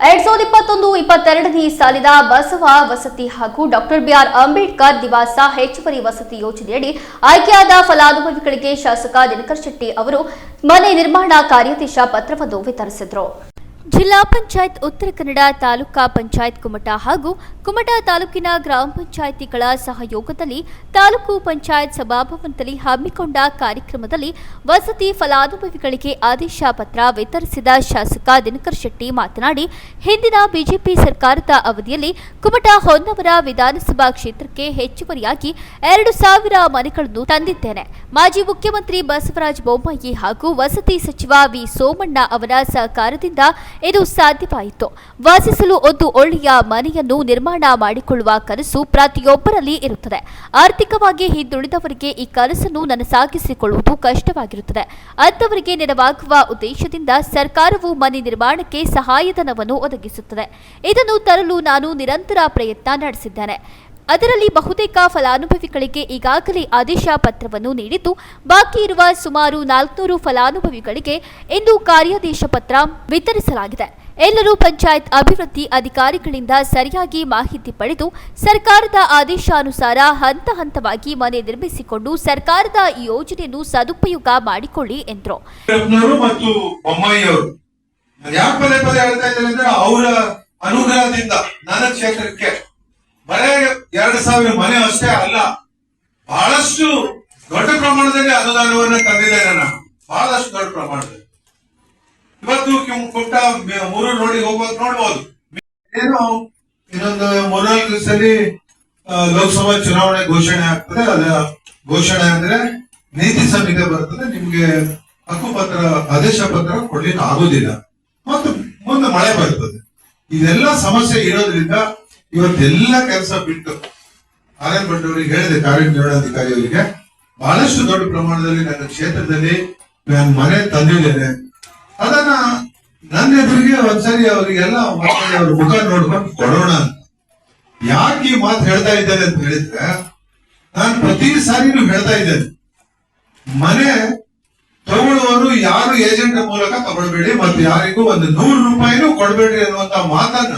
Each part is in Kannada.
ಎರಡ್ ಸಾವಿರದ ಇಪ್ಪತ್ತೊಂದು, ಇಪ್ಪತ್ತೆರಡನೇ ಸಾಲಿನ ಬಸವ ವಸತಿ ಹಾಗೂ ಡಾಕ್ಟರ್ ಬಿಆರ್ ಅಂಬೇಡ್ಕರ್ ದಿವಾಸ ಹೆಚ್ಚುವರಿ ವಸತಿ ಯೋಜನೆಯಡಿ ಆಯ್ಕೆಯಾದ ಫಲಾನುಭವಿಗಳಿಗೆ ಶಾಸಕ ದಿನಕರ್ ಶೆಟ್ಟಿ ಅವರು ಮನೆ ನಿರ್ಮಾಣ ಕಾರ್ಯಾದೇಶ ಪತ್ರವನ್ನು ವಿತರಿಸಿದರು. ಜಿಲ್ಲಾ ಪಂಚಾಯತ್ ಉತ್ತರ ಕನ್ನಡ ತಾಲೂಕಾ ಪಂಚಾಯತ್ ಕುಮಟಾ ಹಾಗೂ ಕುಮಟಾ ತಾಲೂಕಿನ ಗ್ರಾಮ ಪಂಚಾಯಿತಿಗಳ ಸಹಯೋಗದಲ್ಲಿ ತಾಲೂಕು ಪಂಚಾಯತ್ ಸಭಾಭವನದಲ್ಲಿ ಹಮ್ಮಿಕೊಂಡ ಕಾರ್ಯಕ್ರಮದಲ್ಲಿ ವಸತಿ ಫಲಾನುಭವಿಗಳಿಗೆ ಆದೇಶ ಪತ್ರ ವಿತರಿಸಿದ ಶಾಸಕ ದಿನಕರ್ ಶೆಟ್ಟಿ ಮಾತನಾಡಿ, ಹಿಂದಿನ ಬಿಜೆಪಿ ಸರ್ಕಾರದ ಅವಧಿಯಲ್ಲಿ ಕುಮಟಾ ಹೊನ್ನವರ ವಿಧಾನಸಭಾ ಕ್ಷೇತ್ರಕ್ಕೆ ಹೆಚ್ಚುವರಿಯಾಗಿ ಎರಡು ಸಾವಿರ ಮನೆಗಳನ್ನು ತಂದಿದ್ದೇನೆ. ಮಾಜಿ ಮುಖ್ಯಮಂತ್ರಿ ಬಸವರಾಜ ಬೊಮ್ಮಾಯಿ ಹಾಗೂ ವಸತಿ ಸಚಿವ ವಿ ಸೋಮಣ್ಣ ಅವರ ಸಹಕಾರದಿಂದ ಇದು ಸಾಧ್ಯವಾಯಿತು. ವಾಸಿಸಲು ಒಂದು ಒಳ್ಳೆಯ ಮನೆಯನ್ನು ನಿರ್ಮಾಣ ಮಾಡಿಕೊಳ್ಳುವ ಕನಸು ಪ್ರತಿಯೊಬ್ಬರಲ್ಲಿ ಇರುತ್ತದೆ. ಆರ್ಥಿಕವಾಗಿ ಹಿಂದುಳಿದವರಿಗೆ ಈ ಕನಸನ್ನು ನನಸಾಗಿಸಿಕೊಳ್ಳುವುದು ಕಷ್ಟವಾಗಿರುತ್ತದೆ. ಅಂಥವರಿಗೆ ನೆರವಾಗುವ ಉದ್ದೇಶದಿಂದ ಸರ್ಕಾರವು ಮನೆ ನಿರ್ಮಾಣಕ್ಕೆ ಸಹಾಯಧನವನ್ನು ಒದಗಿಸುತ್ತದೆ. ಇದನ್ನು ತರಲು ನಾನು ನಿರಂತರ ಪ್ರಯತ್ನ ನಡೆಸಿದ್ದೇನೆ. ಅದರಲ್ಲಿ ಬಹುತೇಕ ಫಲಾನುಭವಿಗಳಿಗೆ ಈಗಾಗಲೇ ಆದೇಶ ಪತ್ರವನ್ನು ನೀಡಿದ್ದು, ಬಾಕಿ ಇರುವ ಸುಮಾರು ನಾಲ್ಕುನೂರು ಫಲಾನುಭವಿಗಳಿಗೆ ಇಂದು ಕಾರ್ಯಾದೇಶ ಪತ್ರ ವಿತರಿಸಲಾಗಿದೆ. ಎಲ್ಲರೂ ಪಂಚಾಯತ್ ಅಭಿವೃದ್ಧಿ ಅಧಿಕಾರಿಗಳಿಂದ ಸರಿಯಾಗಿ ಮಾಹಿತಿ ಪಡೆದು, ಸರ್ಕಾರದ ಆದೇಶಾನುಸಾರ ಹಂತ ಹಂತವಾಗಿ ಮನೆ ನಿರ್ಮಿಸಿಕೊಂಡು ಸರ್ಕಾರದ ಈ ಯೋಜನೆಯನ್ನು ಸದುಪಯೋಗ ಮಾಡಿಕೊಳ್ಳಿ ಎಂದರು. ಅನುಗ್ರಹದಿಂದ, ನನ್ನ ಕ್ಷೇತ್ರಕ್ಕೆ. ಬರೇ ಎರಡು ಸಾವಿರ ಮನೆ ಅಷ್ಟೇ ಅಲ್ಲ, ಬಹಳಷ್ಟು ದೊಡ್ಡ ಪ್ರಮಾಣದಲ್ಲಿ ಅನುದಾನವನ್ನು ತಂದಿದ್ದೇನೆ ನಾನು ಬಹಳಷ್ಟು ದೊಡ್ಡ ಪ್ರಮಾಣದಲ್ಲಿ. ಇವತ್ತು ಕಿಮ್- ಕುಮಟ ಮೂರು ರೋಡಿಗೆ ಹೋಗ್ಬೋದು, ನೋಡ್ಬೋದು. ಏನು ಇನ್ನೊಂದು ಮೂರ್ನಾಲ್ಕು ದಿವಸದಲ್ಲಿ ಲೋಕಸಭಾ ಚುನಾವಣೆ ಘೋಷಣೆ ಆಗ್ತದೆ, ಅದ ಘೋಷಣೆ ಅಂದ್ರೆ ನೀತಿ ಸಂಹಿತೆ ಬರ್ತದೆ, ನಿಮ್ಗೆ ಹಕ್ಕುಪತ್ರ ಆದೇಶ ಪತ್ರ ಕೊಡ್ಲಿಕ್ಕೆ ಆಗೋದಿಲ್ಲ. ಮತ್ತು ಮುಂದೆ ಮಳೆ ಬರ್ತದೆ. ಇದೆಲ್ಲ ಸಮಸ್ಯೆ ಇರೋದ್ರಿಂದ ಇವತ್ತೆಲ್ಲ ಕೆಲಸ ಬಿಟ್ಟು ಆರ್ ಎನ್ ಭಟ್ ಅವರಿಗೆ ಹೇಳಿದೆ ಕಾರ್ಯನಿರ್ವಹಣಾಧಿಕಾರಿ ಅವರಿಗೆ ಬಹಳಷ್ಟು ದೊಡ್ಡ ಪ್ರಮಾಣದಲ್ಲಿ ನನ್ನ ಕ್ಷೇತ್ರದಲ್ಲಿ ನಾನು ಮನೆ ತಂದಿದ್ದೇನೆ. ಅದನ್ನ ನನ್ನ ಎದುರಿಗೆ ಒಂದ್ಸರಿ ಅವರಿಗೆಲ್ಲ ಅವ್ರ ಮುಖ ನೋಡ್ಕೊಂಡು ಕೊಡೋಣ ಯಾಕೆ ಈ ಮಾತು ಹೇಳ್ತಾ ಇದ್ದೇನೆ ಅಂತ ಹೇಳಿದ್ರೆ, ನಾನು ಪ್ರತಿ ಸಾರಿನೂ ಹೇಳ್ತಾ ಇದ್ದೇನೆ. ಮನೆ ತಗೊಳ್ಳುವವರು ಯಾರು ಏಜೆಂಟ್ ಮೂಲಕ ತಗೊಳ್ಬೇಡಿ ಮತ್ತೆ ಯಾರಿಗೂ ಒಂದು ನೂರು ರೂಪಾಯಿನೂ ಕೊಡಬೇಡಿ ಅನ್ನುವಂತ ಮಾತನ್ನ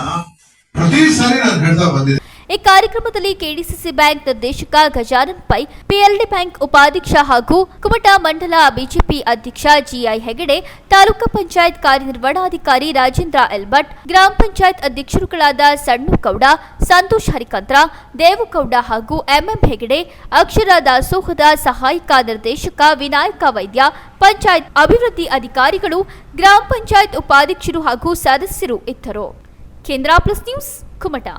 ಪ್ರತಿ ಸಾರಿ ನಾನು ಹೇಳ್ತಾ ಬಂದಿದ್ದೆ. ಈ ಕಾರ್ಯಕ್ರಮದಲ್ಲಿ ಕೆಡಿಸಿಸಿ ಬ್ಯಾಂಕ್ ನಿರ್ದೇಶಕ ಗಜಾನನ್ ಪೈ, ಪಿಎಲ್ಡಿ ಬ್ಯಾಂಕ್ ಉಪಾಧ್ಯಕ್ಷ ಹಾಗೂ ಕುಮಟಾ ಮಂಡಲ ಬಿಜೆಪಿ ಅಧ್ಯಕ್ಷ ಜಿಐ ಹೆಗಡೆ, ತಾಲೂಕು ಪಂಚಾಯತ್ ಕಾರ್ಯನಿರ್ವಹಣಾಧಿಕಾರಿ ರಾಜೇಂದ್ರ ಎಲ್ಬಟ್ ಗ್ರಾಮ ಪಂಚಾಯತ್ ಅಧ್ಯಕ್ಷರುಗಳಾದ ಸಣ್ಣು ಗೌಡ, ಸಂತೋಷ್ ಹರಿಕಂತ್ರ, ದೇವುಗೌಡ ಹಾಗೂ ಎಂಎಂ ಹೆಗಡೆ, ಅಕ್ಷರ ದಾಸೋಹದ ಸಹಾಯಕ ನಿರ್ದೇಶಕ ವಿನಾಯಕ ವೈದ್ಯ, ಪಂಚಾಯತ್ ಅಭಿವೃದ್ಧಿ ಅಧಿಕಾರಿಗಳು, ಗ್ರಾಮ ಪಂಚಾಯತ್ ಉಪಾಧ್ಯಕ್ಷರು ಹಾಗೂ ಸದಸ್ಯರು ಇದ್ದರು. ಕೇಂದ್ರ ಪ್ಲಸ್ ನ್ಯೂಸ್ ಕುಮಟಾ.